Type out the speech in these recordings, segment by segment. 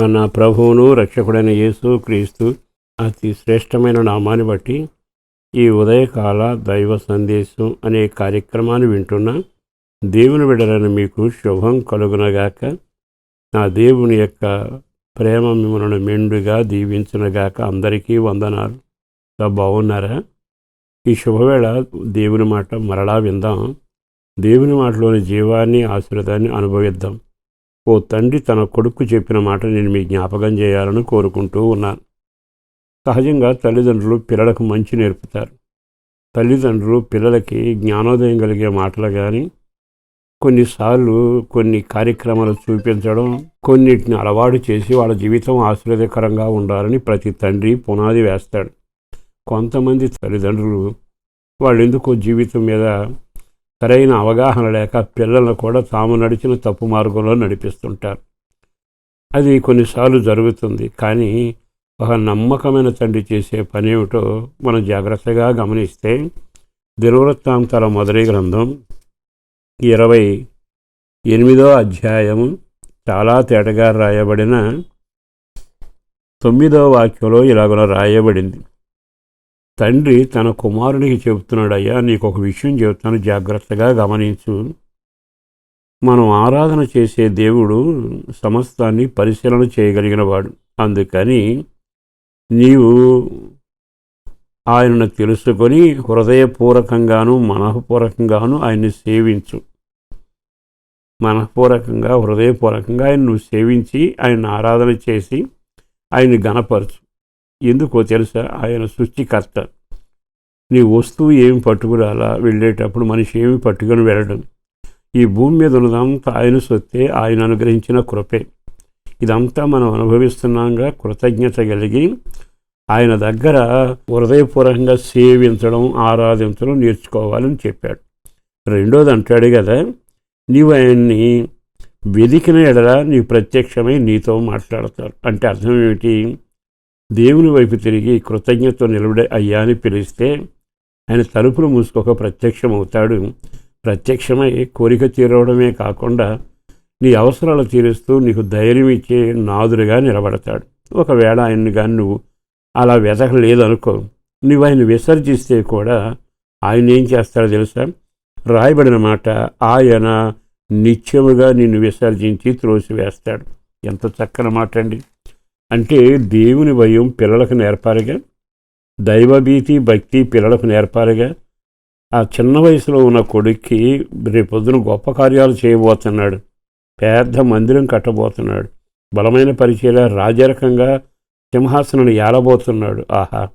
మన ప్రభువును రక్షకుడైన యేసు క్రీస్తు అతి శ్రేష్టమైన నామాన్ని బట్టి ఈ ఉదయకాల దైవ సందేశం అనే కార్యక్రమాన్ని వింటున్న దేవుని బిడ్డలైన మీకు శుభం కలుగునగాక. నా దేవుని యొక్క ప్రేమ మిమ్మల్ని మెండుగా దీవించునగాక అందరికీ వందనాలు. బాగున్నారా? ఈ శుభవేళ దేవుని మాట మరలా విందాం. దేవుని మాటలోని జీవాన్ని ఆశీర్వాదాన్ని అనుభవిద్దాం. ఓ తండ్రి తన కొడుకు చెప్పిన మాట నేను మీ జ్ఞాపకం చేయాలని కోరుకుంటూ ఉన్నాను. సహజంగా తల్లిదండ్రులు పిల్లలకు మంచి నేర్పుతారు. తల్లిదండ్రులు పిల్లలకి జ్ఞానోదయం కలిగే మాటలు కానీ కొన్నిసార్లు కొన్ని కార్యక్రమాలు చూపించడం కొన్నిటిని అలవాటు చేసి వాళ్ళ జీవితం ఆశ్చర్యకరంగా ఉండాలని ప్రతి తండ్రి పునాది వేస్తాడు. కొంతమంది తల్లిదండ్రులు వాళ్ళెందుకో జీవితం మీద సరైన అవగాహన లేక పిల్లలను కూడా తాము నడిచిన తప్పు మార్గంలో నడిపిస్తుంటారు. అది కొన్నిసార్లు జరుగుతుంది. కానీ ఒక నమ్మకమైన తండ్రి చేసే పని ఏమిటో మనం జాగ్రత్తగా గమనిస్తే దినవృత్తాంతాల మొదటి గ్రంథం ఇరవై ఎనిమిదో అధ్యాయం చాలా తేటగా రాయబడిన తొమ్మిదో వాక్యంలో ఇలాగ రాయబడింది. తండ్రి తన కుమారునికి చెబుతున్నాడయ్యా నీకు ఒక విషయం చెబుతాను జాగ్రత్తగా గమనించు. మనం ఆరాధన చేసే దేవుడు సమస్తాన్ని పరిశీలన చేయగలిగినవాడు. అందుకని నీవు ఆయనను తెలుసుకొని హృదయపూర్వకంగాను మనఃపూర్వకంగాను ఆయన్ని సేవించు. మనఃపూర్వకంగా హృదయపూర్వకంగా ఆయన నువ్వు సేవించి ఆయన ఆరాధన చేసి ఆయన్ని గణపరచు ఎందుకో తెలుసా? ఆయన సృష్టికర్త. నీ వస్తువు ఏమి పట్టుకురాలా? వెళ్ళేటప్పుడు మనిషి ఏమి పట్టుకొని వెళ్ళడం? ఈ భూమి మీద ఉన్నదంతా ఆయన సొత్తే ఆయన అనుగ్రహించిన కృపే. ఇదంతా మనం అనుభవిస్తున్నాగా కృతజ్ఞత కలిగి ఆయన దగ్గర హృదయపూర్వకంగా సేవించడం ఆరాధించడం నేర్చుకోవాలని చెప్పాడు. రెండోది అంటాడు కదా నీవు ఆయన్ని వెదికిన ఎడల నీ ప్రత్యక్షమై నీతో మాట్లాడతారు. అంటే అర్థం ఏమిటి? దేవుని వైపు తిరిగి కృతజ్ఞత నిలబడే అయ్యా అని పిలిస్తే ఆయన తలుపులు మూసుకోక ప్రత్యక్షమవుతాడు. ప్రత్యక్షమై కోరిక తీరవడమే కాకుండా నీ అవసరాలు తీరుస్తూ నీకు ధైర్యం ఇచ్చే నాదురుగా నిలబడతాడు. ఒకవేళ ఆయన్ని కానీ నువ్వు అలా వెతకలేదనుకో నువ్వు ఆయన విసర్జిస్తే కూడా ఆయన ఏం చేస్తాడో తెలుసా? రాయబడిన మాట ఆయన నిత్యముగా నిన్ను విసర్జించి త్రోసివేస్తాడు. ఎంత చక్కని మాట అండి అంటే దేవుని భయం పిల్లలకు నేర్పాలిగా దైవభీతి భక్తి పిల్లలకు నేర్పాలిగా. ఆ చిన్న వయసులో ఉన్న కొడుక్కి రేపొద్దున గొప్ప కార్యాలు చేయబోతున్నాడు. పెద్ద మందిరం కట్టబోతున్నాడు. బలమైన పరిచయలా రాజరకంగా సింహాసనాన్ని ఏలబోతున్నాడు. ఆహా!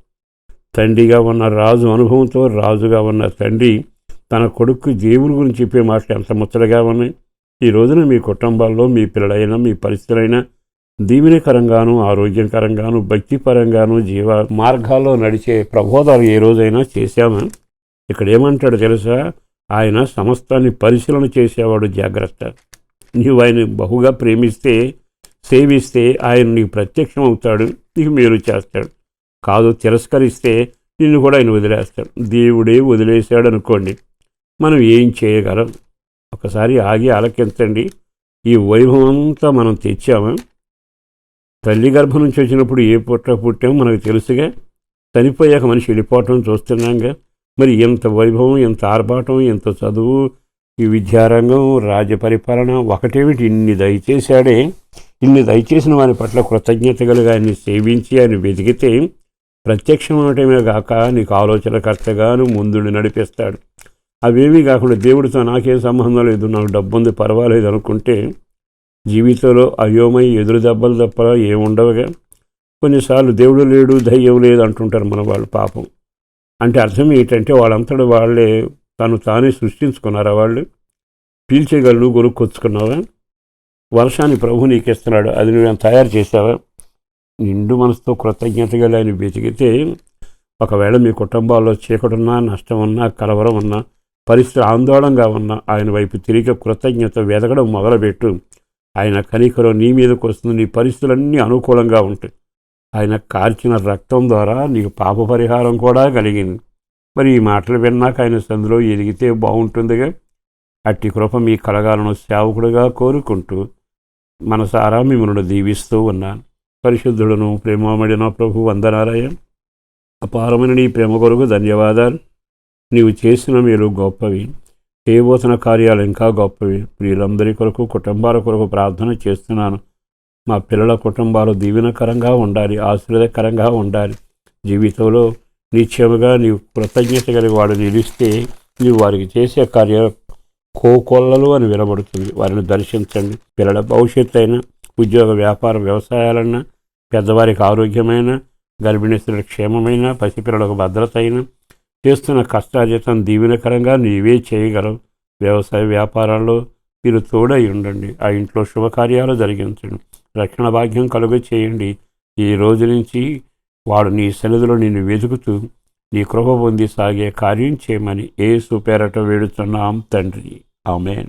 తండ్రిగా ఉన్న రాజు అనుభవంతో రాజుగా ఉన్న తండ్రి తన కొడుకు దేవుని గురించి చెప్పే మాటలు ఎంత ముచ్చటగా ఉన్నాయి. ఈ రోజున మీ కుటుంబాల్లో మీ పిల్లలైనా మీ పరిస్థితులైనా దీవెనకరంగాను ఆరోగ్యకరంగాను భక్తిపరంగాను జీవ మార్గాల్లో నడిచే ప్రబోధాలు ఏ రోజైనా చేశామా? ఇక్కడ ఏమంటాడు తెలుసా? ఆయన సమస్తాన్ని పరిశీలన చేసేవాడు జాగ్రత్త. నీవు ఆయన బహుగా ప్రేమిస్తే సేవిస్తే ఆయన నీకు ప్రత్యక్షం అవుతాడు నీకు మేలు చేస్తాడు. కాదు తిరస్కరిస్తే నిన్ను కూడా ఆయన వదిలేస్తాడు. దేవుడే వదిలేశాడు అనుకోండి మనం ఏం చేయగలం? ఒకసారి ఆగి ఆలకించండి. ఈ వైభవం అంతా మనం తెచ్చామా? తల్లి గర్భం నుంచి వచ్చినప్పుడు ఏ పుట్ట పుట్టామో మనకు తెలుసుగా. చనిపోయాక మనిషి వెళ్ళిపోవటం చూస్తున్నాంగా. మరి ఎంత వైభవం ఎంత ఆర్భాటం ఎంత చదువు ఈ విద్యారంగం రాజ్య పరిపాలన ఒకటేమిటి? ఇన్ని దయచేశాడే ఇన్ని దయచేసిన వారి పట్ల కృతజ్ఞత కలిగి ఆయన్ని సేవించి ఆయన వెతికితే ప్రత్యక్షమవటమే కాక నీకు ఆలోచనకర్తగాను ముందుని నడిపిస్తాడు. అవేమీ కాకుండా దేవుడితో నాకేం సంబంధం లేదు నాకు డబ్బు ఉంది పర్వాలేదు అనుకుంటే జీవితంలో అయోమయ ఎదురు దెబ్బలు తప్ప ఏముండవుగా? కొన్నిసార్లు దేవుడు లేడు దయ్యం లేదు అంటుంటారు మన వాళ్ళు పాపం. అంటే అర్థం ఏంటంటే వాళ్ళంతటా వాళ్ళే తను తానే సృష్టించుకున్నారా వాళ్ళు? పీల్చేగలను కొనుక్కొచ్చుకున్నావా వర్షాన్ని ప్రభు నీకు ఇస్తున్నాడు అది నువ్వు తయారు చేసావా నిండు మనసుతో కృతజ్ఞతగా ఆయన వెతికితే ఒకవేళ మీ కుటుంబాల్లో చీకటున్నా నష్టం ఉన్నా కలవరం ఉన్నా పరిస్థితి ఆందోళనగా ఉన్నా ఆయన వైపు తిరిగి కృతజ్ఞత వెతకడం మొదలుపెట్టు. ఆయన కనికరం నీ మీదకి వస్తుంది నీ పరిస్థితులన్నీ అనుకూలంగా ఉంటాయి. ఆయన కార్చిన రక్తం ద్వారా నీకు పాప పరిహారం కూడా కలిగింది. మరి ఈ మాటలు విన్నాక ఆయన సందులో ఎదిగితే బాగుంటుందిగా. అట్టి కృప మీ కలగాలను సేవకుడుగా కోరుకుంటూ మనసారా మిమ్మల్ని దీవిస్తూ ఉన్నాను. పరిశుద్ధుడును ప్రేమమడిన ప్రభు వందనారాయణ. అపారమైన నీ ప్రేమ కొరకు ధన్యవాదాలు. నీవు చేసిన మీరు గొప్పవి. చేయబోతున్న కార్యాలు ఇంకా గొప్పవి ప్రియులందరి కొరకు కుటుంబాల కొరకు ప్రార్థన చేస్తున్నాను. మా పిల్లల కుటుంబాలు దీవెనకరంగా ఉండాలి ఆశీర్వదకరంగా ఉండాలి. జీవితంలో నిత్యముగా నీవు కృతజ్ఞత కలిగి వాడు నిలిస్తే నీవు వారికి చేసే కార్య కోకొల్లలు అని వినబడుతుంది. వారిని దర్శించండి. పిల్లల భవిష్యత్తు అయినా ఉద్యోగ వ్యాపార వ్యవసాయాలన్నా పెద్దవారికి ఆరోగ్యమైన గర్భిణీ స్త్రీల క్షేమమైన పసిపిల్లలకు భద్రత అయినా చేస్తున్న కష్టార్జితం దీవెనకరంగా నీవే చేయగలవు. వ్యవసాయ వ్యాపారాల్లో మీరు తోడై ఉండండి. ఆ ఇంట్లో శుభకార్యాలు జరిగించండి. రక్షణ భాగ్యం కలుగ చేయండి. ఈ రోజు నుంచి వాడు నీ సన్నిధిలో నిన్ను వెతుకుతూ నీ కృప పొంది సాగే కార్యం చేయమని ఏ సుపేరట వేడుతున్నాం తండ్రి. ఆమెన్.